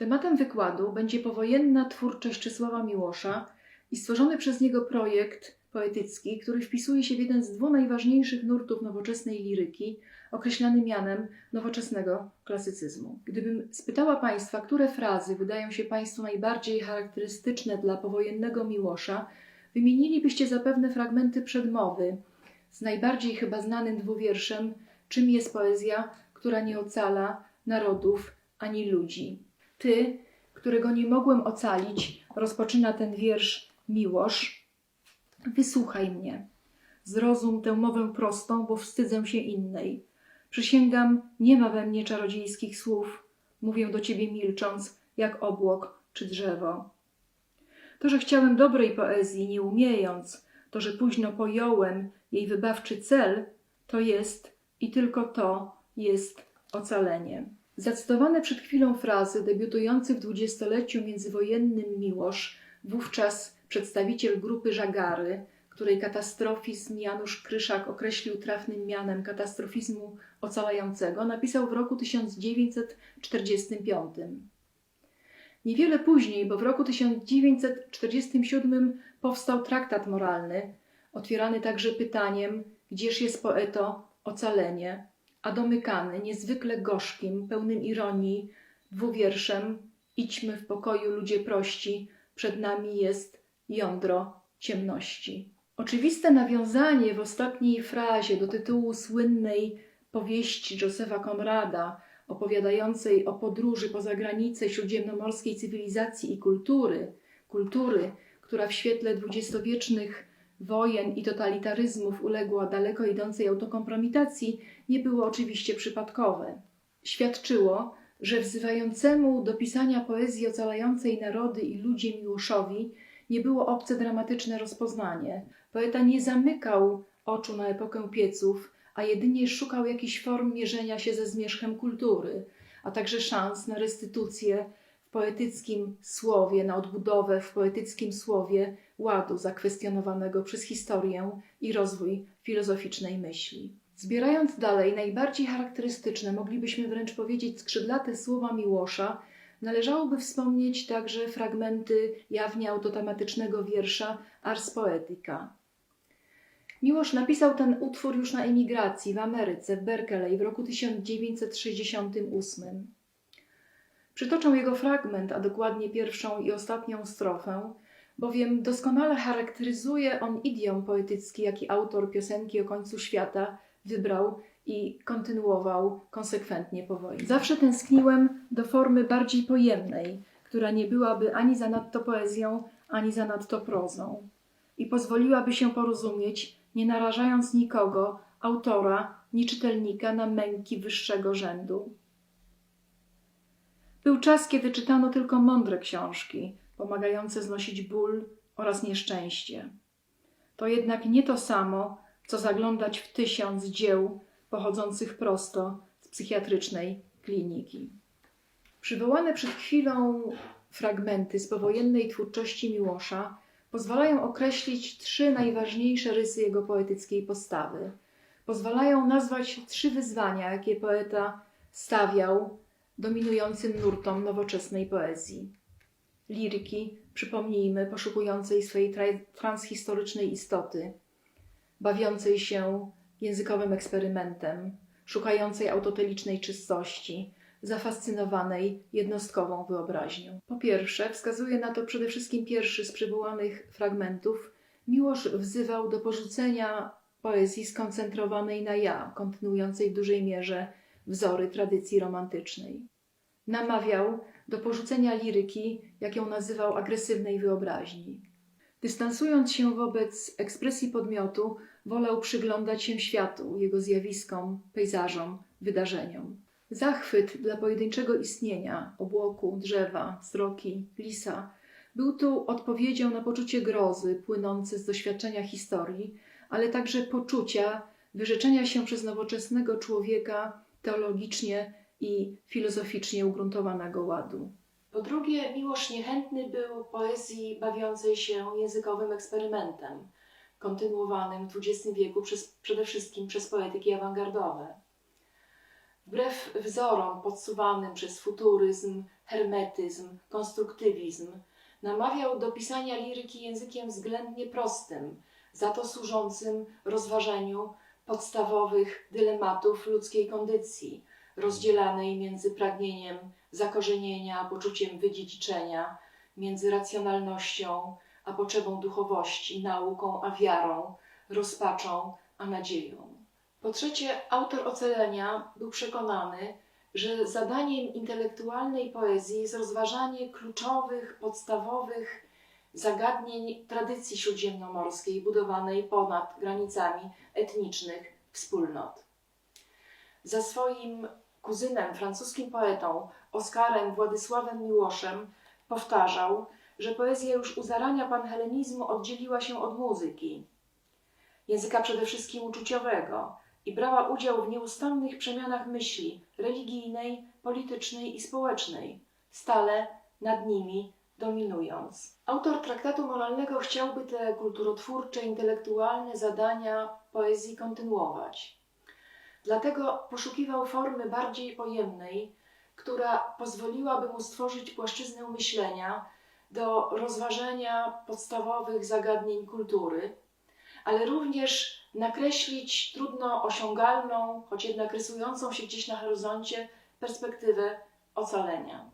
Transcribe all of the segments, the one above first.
Tematem wykładu będzie powojenna twórczość Czesława Miłosza i stworzony przez niego projekt poetycki, który wpisuje się w jeden z dwóch najważniejszych nurtów nowoczesnej liryki, określany mianem nowoczesnego klasycyzmu. Gdybym spytała Państwa, które frazy wydają się Państwu najbardziej charakterystyczne dla powojennego Miłosza, wymienilibyście zapewne fragmenty przedmowy z najbardziej chyba znanym dwuwierszem Czym jest poezja, która nie ocala narodów ani ludzi. Ty, którego nie mogłem ocalić, rozpoczyna ten wiersz Miłosz. Wysłuchaj mnie. Zrozum tę mowę prostą, bo wstydzę się innej. Przysięgam, nie ma we mnie czarodziejskich słów. Mówię do ciebie milcząc, jak obłok czy drzewo. To, że chciałem dobrej poezji, nie umiejąc, to, że późno pojąłem jej wybawczy cel, to jest i tylko to jest ocalenie. Zacytowane przed chwilą frazy debiutujący w dwudziestoleciu międzywojennym Miłosz, wówczas przedstawiciel grupy Żagary, której katastrofizm Janusz Kryszak określił trafnym mianem katastrofizmu ocalającego, napisał w roku 1945. Niewiele później, bo w roku 1947 powstał traktat moralny, otwierany także pytaniem, gdzież jest poeto ocalenie, a domykany niezwykle gorzkim, pełnym ironii, dwuwierszem Idźmy w pokoju, ludzie prości, przed nami jest jądro ciemności. Oczywiste nawiązanie w ostatniej frazie do tytułu słynnej powieści Josefa Konrada, opowiadającej o podróży poza granice śródziemnomorskiej cywilizacji i kultury, kultury, która w świetle dwudziestowiecznych wojen i totalitaryzmów uległa daleko idącej autokompromitacji, nie było oczywiście przypadkowe. Świadczyło, że wzywającemu do pisania poezji ocalającej narody i ludzie Miłoszowi nie było obce dramatyczne rozpoznanie. Poeta nie zamykał oczu na epokę pieców, a jedynie szukał jakichś form mierzenia się ze zmierzchem kultury, a także szans na restytucję poetyckim słowie, na odbudowę w poetyckim słowie ładu zakwestionowanego przez historię i rozwój filozoficznej myśli. Zbierając dalej najbardziej charakterystyczne, moglibyśmy wręcz powiedzieć skrzydlate słowa Miłosza, należałoby wspomnieć także fragmenty jawnie autotematycznego wiersza Ars Poetica. Miłosz napisał ten utwór już na emigracji w Ameryce, w Berkeley w roku 1968. Przytoczę jego fragment, a dokładnie pierwszą i ostatnią strofę, bowiem doskonale charakteryzuje on idiom poetycki, jaki autor piosenki o końcu świata wybrał i kontynuował konsekwentnie po wojnie. Zawsze tęskniłem do formy bardziej pojemnej, która nie byłaby ani zanadto poezją, ani zanadto prozą i pozwoliłaby się porozumieć, nie narażając nikogo, autora, ni czytelnika na męki wyższego rzędu. Był czas, kiedy czytano tylko mądre książki, pomagające znosić ból oraz nieszczęście. To jednak nie to samo, co zaglądać w tysiąc dzieł pochodzących prosto z psychiatrycznej kliniki. Przywołane przed chwilą fragmenty z powojennej twórczości Miłosza pozwalają określić trzy najważniejsze rysy jego poetyckiej postawy. Pozwalają nazwać trzy wyzwania, jakie poeta stawiał dominującym nurtom nowoczesnej poezji. Liryki, przypomnijmy, poszukującej swojej tra- transhistorycznej istoty, bawiącej się językowym eksperymentem, szukającej autotelicznej czystości, zafascynowanej jednostkową wyobraźnią. Po pierwsze, wskazuje na to przede wszystkim pierwszy z przywołanych fragmentów, Miłosz wzywał do porzucenia poezji skoncentrowanej na ja, kontynuującej w dużej mierze wzory tradycji romantycznej. Namawiał do porzucenia liryki, jak ją nazywał agresywnej wyobraźni. Dystansując się wobec ekspresji podmiotu, wolał przyglądać się światu, jego zjawiskom, pejzażom, wydarzeniom. Zachwyt dla pojedynczego istnienia, obłoku, drzewa, wzroki, lisa, był tu odpowiedzią na poczucie grozy płynące z doświadczenia historii, ale także poczucia wyrzeczenia się przez nowoczesnego człowieka teologicznie i filozoficznie ugruntowanego ładu. Po drugie, Miłosz niechętny był poezji bawiącej się językowym eksperymentem, kontynuowanym w XX wieku przez, przede wszystkim przez poetyki awangardowe. Wbrew wzorom podsuwanym przez futuryzm, hermetyzm, konstruktywizm, namawiał do pisania liryki językiem względnie prostym, za to służącym rozważeniu podstawowych dylematów ludzkiej kondycji, rozdzielanej między pragnieniem zakorzenienia poczuciem wydziedziczenia, między racjonalnością a potrzebą duchowości, nauką a wiarą, rozpaczą a nadzieją. Po trzecie, autor ocalenia był przekonany, że zadaniem intelektualnej poezji jest rozważanie kluczowych, podstawowych zagadnień tradycji śródziemnomorskiej budowanej ponad granicami etnicznych wspólnot. Za swoim kuzynem, francuskim poetą Oskarem Władysławem Miłoszem powtarzał, że poezja już u zarania panhelenizmu oddzieliła się od muzyki, języka przede wszystkim uczuciowego, i brała udział w nieustannych przemianach myśli religijnej, politycznej i społecznej, stale nad nimi dominując. Autor traktatu moralnego chciałby te kulturotwórcze, intelektualne zadania poezji kontynuować. Dlatego poszukiwał formy bardziej pojemnej, która pozwoliłaby mu stworzyć płaszczyznę myślenia do rozważenia podstawowych zagadnień kultury, ale również nakreślić trudno osiągalną, choć jednak rysującą się gdzieś na horyzoncie perspektywę ocalenia.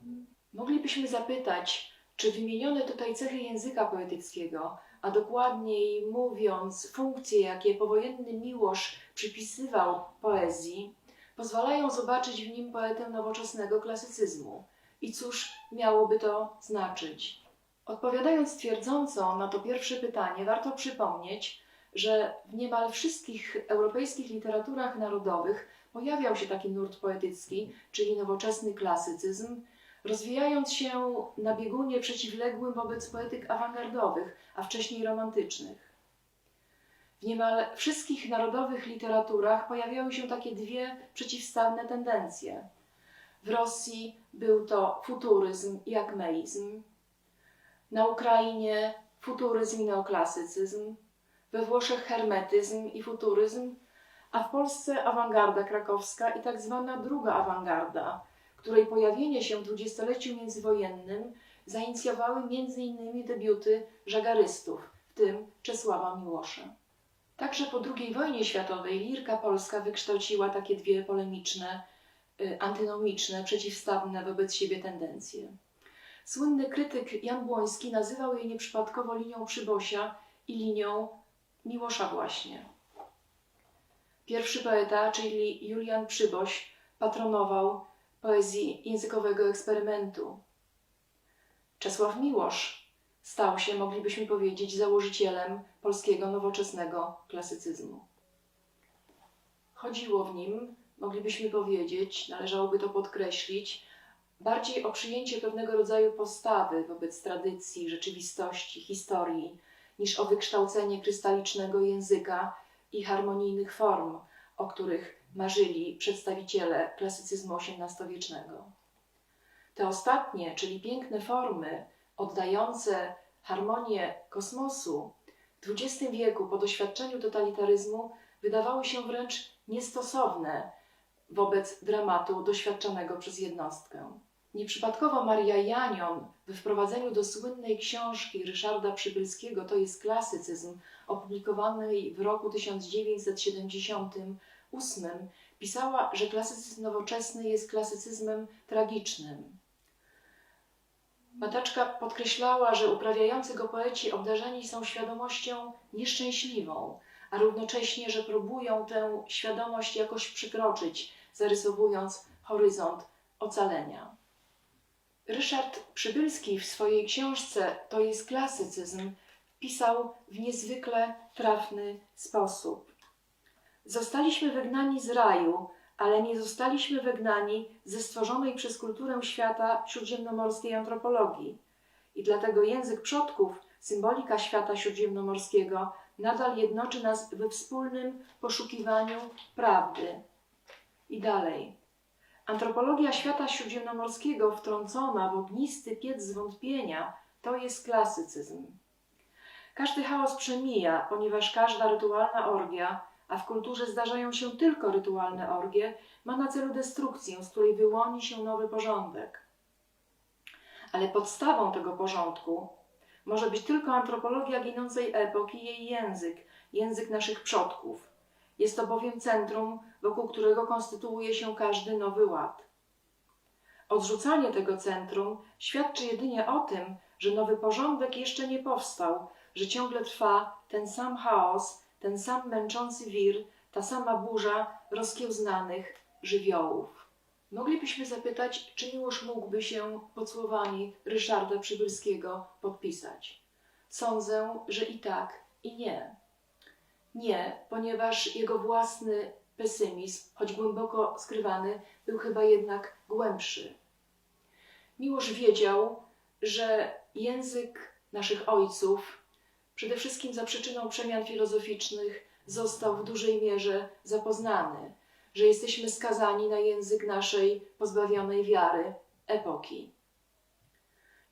Moglibyśmy zapytać, czy wymienione tutaj cechy języka poetyckiego, a dokładniej mówiąc, funkcje, jakie powojenny Miłosz przypisywał poezji, pozwalają zobaczyć w nim poetę nowoczesnego klasycyzmu. I cóż miałoby to znaczyć? Odpowiadając twierdząco na to pierwsze pytanie, warto przypomnieć, że w niemal wszystkich europejskich literaturach narodowych pojawiał się taki nurt poetycki, czyli nowoczesny klasycyzm, rozwijając się na biegunie przeciwległym wobec poetyk awangardowych, a wcześniej romantycznych. W niemal wszystkich narodowych literaturach pojawiały się takie dwie przeciwstawne tendencje. W Rosji był to futuryzm i akmeizm, na Ukrainie futuryzm i neoklasycyzm, we Włoszech hermetyzm i futuryzm, a w Polsce awangarda krakowska i tak zwana druga awangarda, której pojawienie się w dwudziestoleciu międzywojennym zainicjowały m.in. debiuty żagarystów, w tym Czesława Miłosza. Także po II wojnie światowej lirka polska wykształciła takie dwie polemiczne, y, antynomiczne, przeciwstawne wobec siebie tendencje. Słynny krytyk Jan Błoński nazywał jej nieprzypadkowo linią Przybosia i linią Miłosza właśnie. Pierwszy poeta, czyli Julian Przyboś, patronował poezji językowego eksperymentu. Czesław Miłosz stał się, moglibyśmy powiedzieć, założycielem polskiego nowoczesnego klasycyzmu. Chodziło w nim, moglibyśmy powiedzieć, należałoby to podkreślić, bardziej o przyjęcie pewnego rodzaju postawy wobec tradycji, rzeczywistości, historii, niż o wykształcenie krystalicznego języka i harmonijnych form, o których marzyli przedstawiciele klasycyzmu XVIII-wiecznego. Te ostatnie, czyli piękne formy oddające harmonię kosmosu, w XX wieku po doświadczeniu totalitaryzmu wydawały się wręcz niestosowne wobec dramatu doświadczonego przez jednostkę. Nieprzypadkowo Maria Janion we wprowadzeniu do słynnej książki Ryszarda Przybylskiego To jest klasycyzm, opublikowanej w roku 1978, pisała, że klasycyzm nowoczesny jest klasycyzmem tragicznym. Bataczka podkreślała, że uprawiający go poeci obdarzeni są świadomością nieszczęśliwą, a równocześnie, że próbują tę świadomość jakoś przykroczyć, zarysowując horyzont ocalenia. Ryszard Przybylski w swojej książce To jest klasycyzm pisał w niezwykle trafny sposób. Zostaliśmy wygnani z raju, ale nie zostaliśmy wygnani ze stworzonej przez kulturę świata śródziemnomorskiej antropologii. I dlatego język przodków, symbolika świata śródziemnomorskiego, nadal jednoczy nas we wspólnym poszukiwaniu prawdy. I dalej. Antropologia świata śródziemnomorskiego wtrącona w ognisty piec zwątpienia to jest klasycyzm. Każdy chaos przemija, ponieważ każda rytualna orgia, a w kulturze zdarzają się tylko rytualne orgie, ma na celu destrukcję, z której wyłoni się nowy porządek. Ale podstawą tego porządku może być tylko antropologia ginącej epoki i jej język, język naszych przodków. Jest to bowiem centrum, wokół którego konstytuuje się każdy nowy ład. Odrzucanie tego centrum świadczy jedynie o tym, że nowy porządek jeszcze nie powstał, że ciągle trwa ten sam chaos, ten sam męczący wir, ta sama burza rozkiełznanych żywiołów. Moglibyśmy zapytać, czy Miłosz mógłby się pod słowami Ryszarda Przybylskiego podpisać. Sądzę, że i tak, i nie. Nie, ponieważ jego własny pesymizm, choć głęboko skrywany, był chyba jednak głębszy. Miłosz wiedział, że język naszych ojców, przede wszystkim za przyczyną przemian filozoficznych, został w dużej mierze zapoznany, że jesteśmy skazani na język naszej pozbawionej wiary epoki.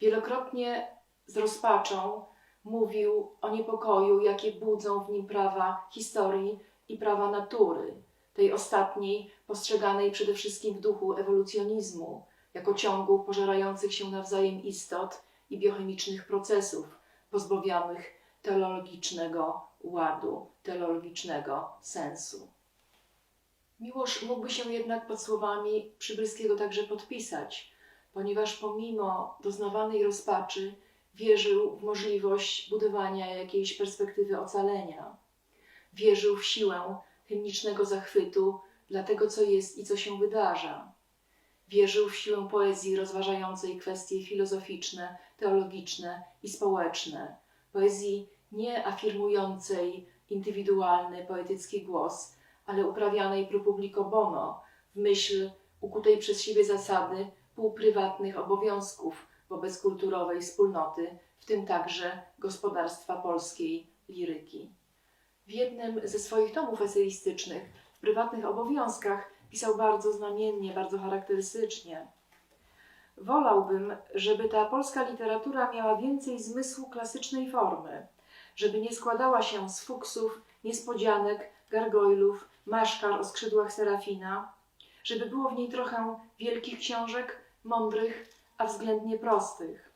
Wielokrotnie z rozpaczą mówił o niepokoju, jakie budzą w nim prawa historii i prawa natury, tej ostatniej postrzeganej przede wszystkim w duchu ewolucjonizmu, jako ciągu pożerających się nawzajem istot i biochemicznych procesów, pozbawionych teleologicznego ładu, teleologicznego sensu. Miłosz mógłby się jednak pod słowami Przybylskiego także podpisać, ponieważ pomimo doznawanej rozpaczy wierzył w możliwość budowania jakiejś perspektywy ocalenia. Wierzył w siłę hymnicznego zachwytu dla tego, co jest i co się wydarza. Wierzył w siłę poezji rozważającej kwestie filozoficzne, teologiczne i społeczne, poezji nie afirmującej indywidualny poetycki głos, ale uprawianej pro publico bono, w myśl ukutej przez siebie zasady półprywatnych obowiązków wobec kulturowej wspólnoty, w tym także gospodarstwa polskiej liryki. W jednym ze swoich tomów eseistycznych, w prywatnych obowiązkach, pisał bardzo znamiennie, bardzo charakterystycznie. Wolałbym, żeby ta polska literatura miała więcej zmysłu klasycznej formy, żeby nie składała się z fuksów, niespodzianek, gargoylów, maszkar o skrzydłach serafina, żeby było w niej trochę wielkich książek, mądrych, a względnie prostych.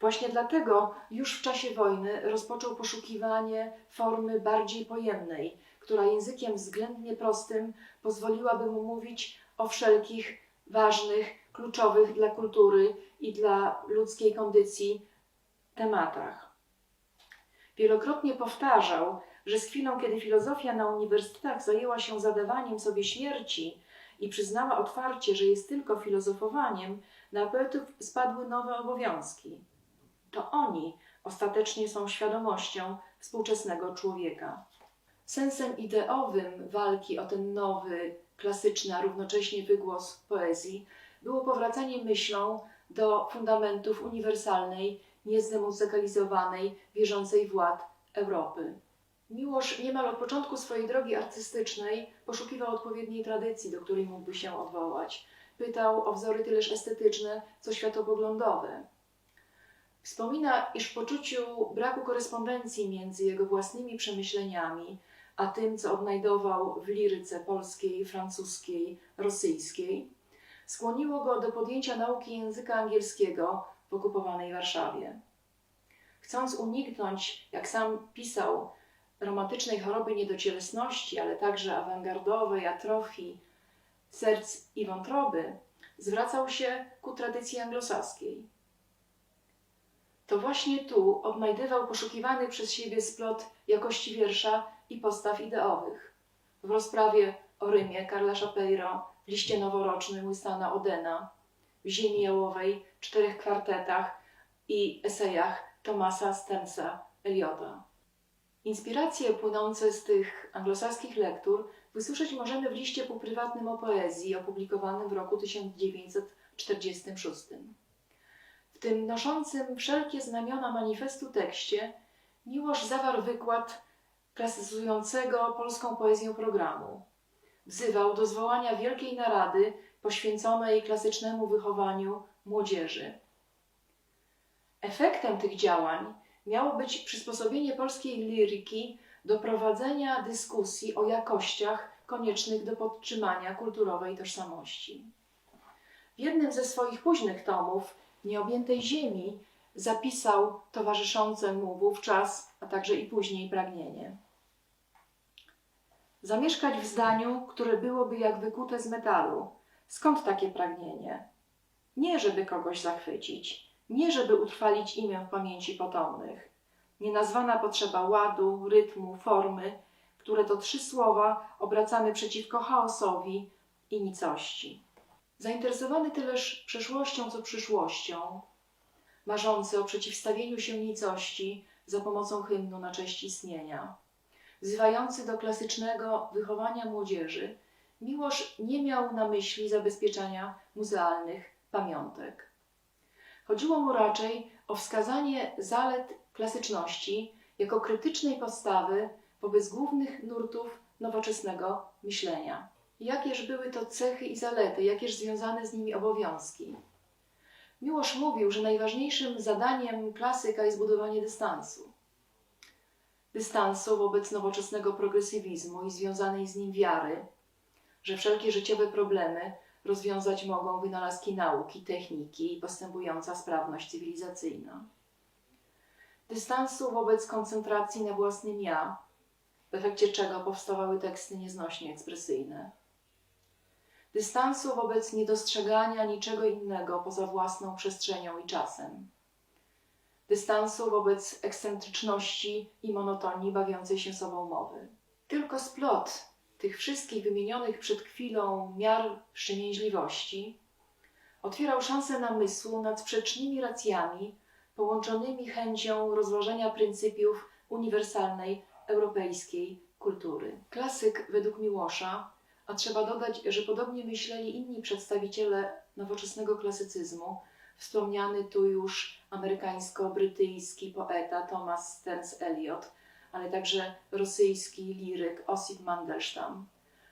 Właśnie dlatego już w czasie wojny rozpoczął poszukiwanie formy bardziej pojemnej, która językiem względnie prostym pozwoliłaby mu mówić o wszelkich ważnych, kluczowych dla kultury i dla ludzkiej kondycji tematach. Wielokrotnie powtarzał, że z chwilą, kiedy filozofia na uniwersytetach zajęła się zadawaniem sobie śmierci i przyznała otwarcie, że jest tylko filozofowaniem, na poetów spadły nowe obowiązki. To oni ostatecznie są świadomością współczesnego człowieka. Sensem ideowym walki o ten nowy, klasyczny, a równocześnie wygłos poezji było powracanie myślą do fundamentów uniwersalnej, niezdemuzykalizowanej, wierzącej władz Europy. Miłosz niemal od początku swojej drogi artystycznej poszukiwał odpowiedniej tradycji, do której mógłby się odwołać. Pytał o wzory tyleż estetyczne, co światopoglądowe. Wspomina, iż w poczuciu braku korespondencji między jego własnymi przemyśleniami a tym, co odnajdował w liryce polskiej, francuskiej, rosyjskiej, skłoniło go do podjęcia nauki języka angielskiego w okupowanej Warszawie. Chcąc uniknąć, jak sam pisał, romantycznej choroby niedocielesności, ale także awangardowej atrofii serc i wątroby, zwracał się ku tradycji anglosaskiej. To właśnie tu odnajdywał poszukiwany przez siebie splot jakości wiersza i postaw ideowych. W rozprawie o Rymie Karla Szapeiro, liście noworocznym Wystana Odena, w Ziemi Jałowej, czterech kwartetach i esejach Thomasa Stensa Eliota. Inspiracje płynące z tych anglosaskich lektur wysłyszeć możemy w liście półprywatnym o poezji opublikowanym w roku 1946. W tym noszącym wszelkie znamiona manifestu tekście Miłosz zawarł wykład klasyzującego polską poezję programu. Wzywał do zwołania wielkiej narady poświęconej klasycznemu wychowaniu młodzieży. Efektem tych działań miało być przysposobienie polskiej liryki do prowadzenia dyskusji o jakościach koniecznych do podtrzymania kulturowej tożsamości. W jednym ze swoich późnych tomów, Nieobjętej Ziemi, zapisał towarzyszące mu wówczas, a także i później pragnienie. Zamieszkać w zdaniu, które byłoby jak wykute z metalu. Skąd takie pragnienie? Nie, żeby kogoś zachwycić, nie, żeby utrwalić imię w pamięci potomnych. Nienazwana potrzeba ładu, rytmu, formy, które to trzy słowa obracamy przeciwko chaosowi i nicości. Zainteresowany tyleż przeszłością co przyszłością, marzący o przeciwstawieniu się nicości za pomocą hymnu na cześć istnienia, wzywający do klasycznego wychowania młodzieży, Miłosz nie miał na myśli zabezpieczania muzealnych pamiątek. Chodziło mu raczej o wskazanie zalet klasyczności jako krytycznej postawy wobec głównych nurtów nowoczesnego myślenia. Jakież były to cechy i zalety, jakież związane z nimi obowiązki. Miłosz mówił, że najważniejszym zadaniem klasyka jest budowanie dystansu. Dystansu wobec nowoczesnego progresywizmu i związanej z nim wiary, że wszelkie życiowe problemy rozwiązać mogą wynalazki nauki, techniki i postępująca sprawność cywilizacyjna. Dystansu wobec koncentracji na własnym ja, w efekcie czego powstawały teksty nieznośnie ekspresyjne. Dystansu wobec niedostrzegania niczego innego poza własną przestrzenią i czasem. Dystansu wobec ekscentryczności i monotonii bawiącej się sobą mowy. Tylko splot tych wszystkich wymienionych przed chwilą miar wstrzemięźliwości otwierał szansę namysłu nad sprzecznymi racjami połączonymi chęcią rozłożenia pryncypiów uniwersalnej europejskiej kultury. Klasyk według Miłosza, a trzeba dodać, że podobnie myśleli inni przedstawiciele nowoczesnego klasycyzmu, wspomniany tu już amerykańsko-brytyjski poeta Thomas Stearns Eliot, ale także rosyjski liryk Osip Mandelstam.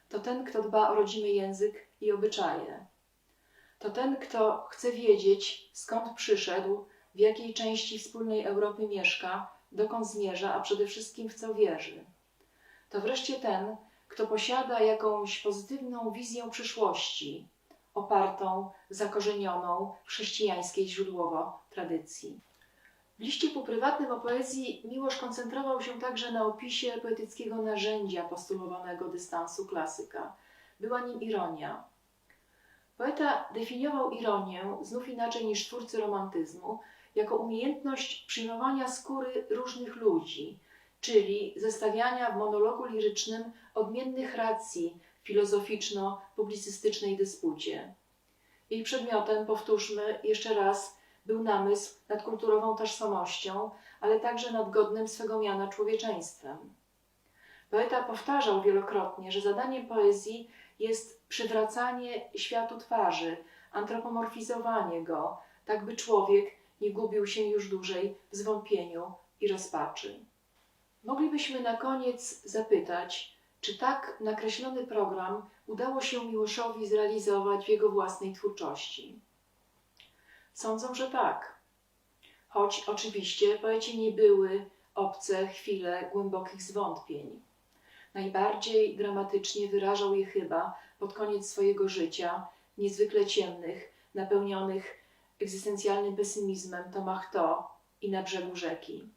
To ten, kto dba o rodzimy język i obyczaje. To ten, kto chce wiedzieć, skąd przyszedł, w jakiej części wspólnej Europy mieszka, dokąd zmierza, a przede wszystkim w co wierzy. To wreszcie ten, kto posiada jakąś pozytywną wizję przyszłości, opartą, zakorzenioną w chrześcijańskiej źródłowo tradycji. W liście półprywatnym o poezji Miłosz koncentrował się także na opisie poetyckiego narzędzia postulowanego dystansu klasyka. Była nim ironia. Poeta definiował ironię, znów inaczej niż twórcy romantyzmu, jako umiejętność przyjmowania skóry różnych ludzi, czyli zestawiania w monologu lirycznym odmiennych racji filozoficzno-publicystycznej dyspucie. Jej przedmiotem, powtórzmy jeszcze raz, był namysł nad kulturową tożsamością, ale także nad godnym swego miana człowieczeństwem. Poeta powtarzał wielokrotnie, że zadaniem poezji jest przywracanie światu twarzy, antropomorfizowanie go, tak by człowiek nie gubił się już dłużej w zwątpieniu i rozpaczy. Moglibyśmy na koniec zapytać, czy tak nakreślony program udało się Miłoszowi zrealizować w jego własnej twórczości. Sądzą, że tak. Choć oczywiście poeci nie były obce chwile głębokich zwątpień. Najbardziej dramatycznie wyrażał je chyba pod koniec swojego życia, niezwykle ciemnych, napełnionych egzystencjalnym pesymizmem tomach to i na brzegu rzeki.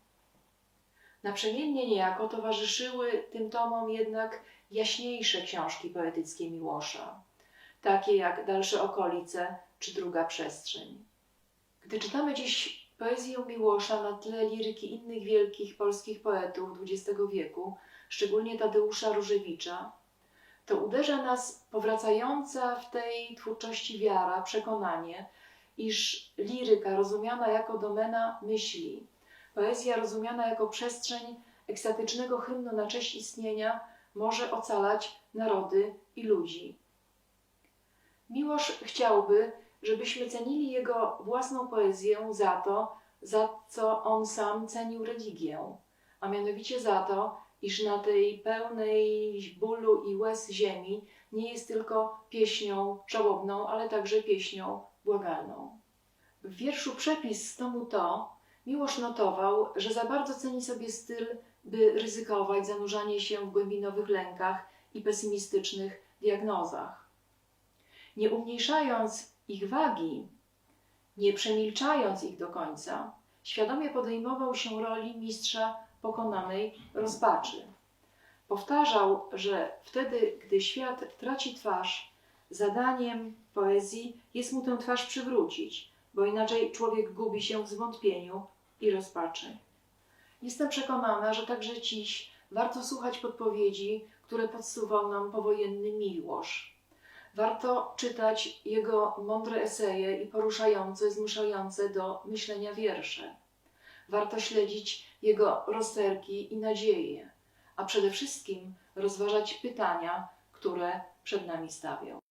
Naprzemiennie niejako towarzyszyły tym tomom jednak jaśniejsze książki poetyckie Miłosza, takie jak Dalsze okolice czy Druga przestrzeń. Gdy czytamy dziś poezję Miłosza na tle liryki innych wielkich polskich poetów XX wieku, szczególnie Tadeusza Różewicza, to uderza nas powracająca w tej twórczości wiara, przekonanie, iż liryka rozumiana jako domena myśli, poezja rozumiana jako przestrzeń ekstatycznego hymnu na cześć istnienia może ocalać narody i ludzi. Miłosz chciałby, żebyśmy cenili jego własną poezję za to, za co on sam cenił religię, a mianowicie za to, iż na tej pełnej bólu i łez ziemi nie jest tylko pieśnią żałobną, ale także pieśnią błagalną. W wierszu Przepis z tomu to Miłosz notował, że za bardzo ceni sobie styl by ryzykować zanurzanie się w głębinowych lękach i pesymistycznych diagnozach. Nie umniejszając ich wagi, nie przemilczając ich do końca, świadomie podejmował się roli mistrza pokonanej rozpaczy. Powtarzał, że wtedy, gdy świat traci twarz, zadaniem poezji jest mu tę twarz przywrócić, bo inaczej człowiek gubi się w zwątpieniu i rozpaczy. Jestem przekonana, że także dziś warto słuchać podpowiedzi, które podsuwał nam powojenny Miłosz. Warto czytać jego mądre eseje i poruszające, zmuszające do myślenia wiersze. Warto śledzić jego rozterki i nadzieje, a przede wszystkim rozważać pytania, które przed nami stawiał.